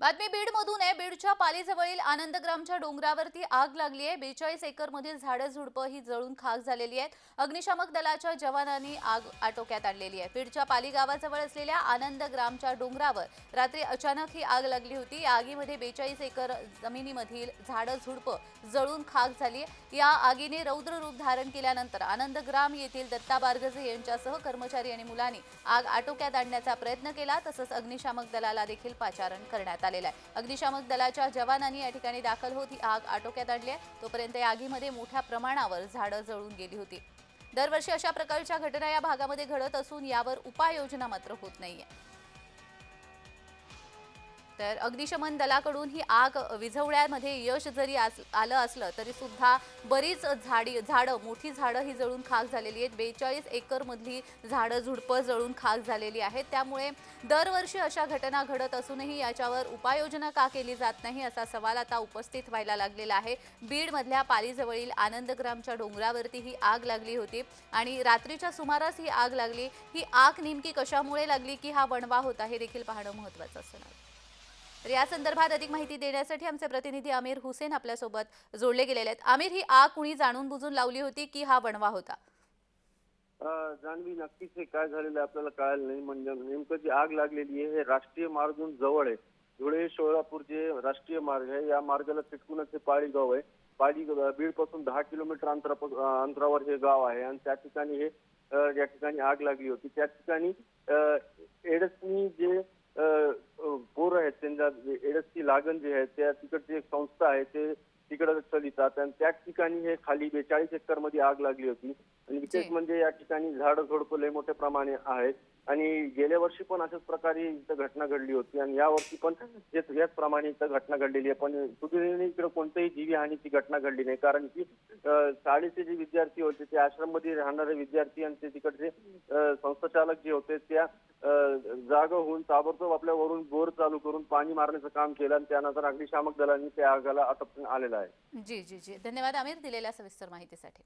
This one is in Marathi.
बातमी बीडमधून आहे. बीडच्या पालीजवळील आनंदग्रामच्या डोंगरावरती आग लागली आहे. बेचाळीस एकरमधील झाडं झुडपं ही जळून खाक झालेली आहेत. अग्निशामक दलाच्या जवानांनी आग आटोक्यात आणलेली आहे. बीडच्या पाली गावाजवळ असलेल्या आनंदग्रामच्या डोंगरावर रात्री अचानक ही आग लागली होती. या आगीमध्ये बेचाळीस एकर जमिनीमधील झाडं झुडपं जळून खाक झाली. आहे. या आगीने रौद्र रूप धारण केल्यानंतर आनंदग्राम येथील दत्ता बारगजे यांच्यासह कर्मचारी आणि मुलांनी आग आटोक्यात आणण्याचा प्रयत्न केला. तसंच अग्निशामक दलाला देखील पाचारण करण्यात आलेला आहे. अग्निशामक दलाच्या जवानांनी या ठिकाणी दाखल होत ही आग आटोक्यात आणली आहे. तोपर्यंत या आगीमध्ये मोठ्या प्रमाणावर झाडं जळून गेली होती. दरवर्षी अशा प्रकारच्या घटना या भागामध्ये घडत असून यावर उपाययोजना मात्र होत नाहीये. तर अग्निशमन दलाकडून ही आग विझवण्यामध्ये यश जरी आलं असलं तरी सुद्धा बरीच झाडी झाडं मोठी झाडं ही जळून खाक झालेली आहेत. बेचाळीस एकरमधली झाडं झुडपं जळून खाक झालेली आहेत. त्यामुळे दरवर्षी अशा घटना घडत असूनही याच्यावर उपाययोजना का केली जात नाही असा सवाल आता उपस्थित व्हायला लागलेला आहे. बीडमधल्या पालीजवळील आनंदग्रामच्या डोंगरावरती ही आग लागली होती आणि रात्रीच्या सुमारास ही आग लागली. ही आग नेमकी कशामुळे लागली की हा वणवा होता हे देखील पाहणं महत्त्वाचं असणार. तर या संदर्भात अधिक माहिती देण्यासाठी आमचे प्रतिनिधी आमिर हुसेन आपल्यासोबत जोडले गेलेले आहेत. आमिर ही आग कुणी जाणून बुजून लावली होती की हा वणवा होता? जानवी नक्कीच हे काय झालेलं आहे आपल्याला कळायला नाही म्हणजे नेमकं जी आग लागलेली आहे हे राष्ट्रीय मार्गून जवळ आहे. धुळे शोळापूर जे राष्ट्रीय मार्ग आहे या मार्गाला चिटकूनच हे पाळी गाव आहे. पाळी बीडपासून दहा किलोमीटर अंतरा अंतरावर हे गाव आहे आणि त्या ठिकाणी हे या ठिकाणी आग लागली होती त्या ठिकाणी एडसनी जे जे एडसची लागण जे आहे त्या तिकडची एक संस्था आहे ते तिकडे चलितात आणि त्या ठिकाणी हे खाली बेचाळीस एकरमध्ये आग लागली होती. आणि विशेष. म्हणजे या ठिकाणी झाडं झोडपं लय मोठ्या प्रमाणे आहेत. आणि गेल्या वर्षी पण अशाच प्रकारे इथं घटना घडली होती आणि या वर्षी पण याच प्रमाणे इथं घटना घडलेली आहे. पण सुदैवाने इकडे कोणत्याही जीवी हानीची घटना घडली नाही. कारण की शाळेचे जे विद्यार्थी होते ते आश्रममध्ये राहणारे विद्यार्थी आणि ते तिकडचे संस्थाचालक जे होते त्या जागा होऊन ताबडतोब आपल्या वरून बोर चालू करून पाणी मारण्याचं काम केलं आणि त्यानंतर अग्निशामक दलांनी त्या आगाला आटोपण्यात आलेलं आहे. जी जी जी. धन्यवाद आमिर दिलेल्या सविस्तर माहितीसाठी.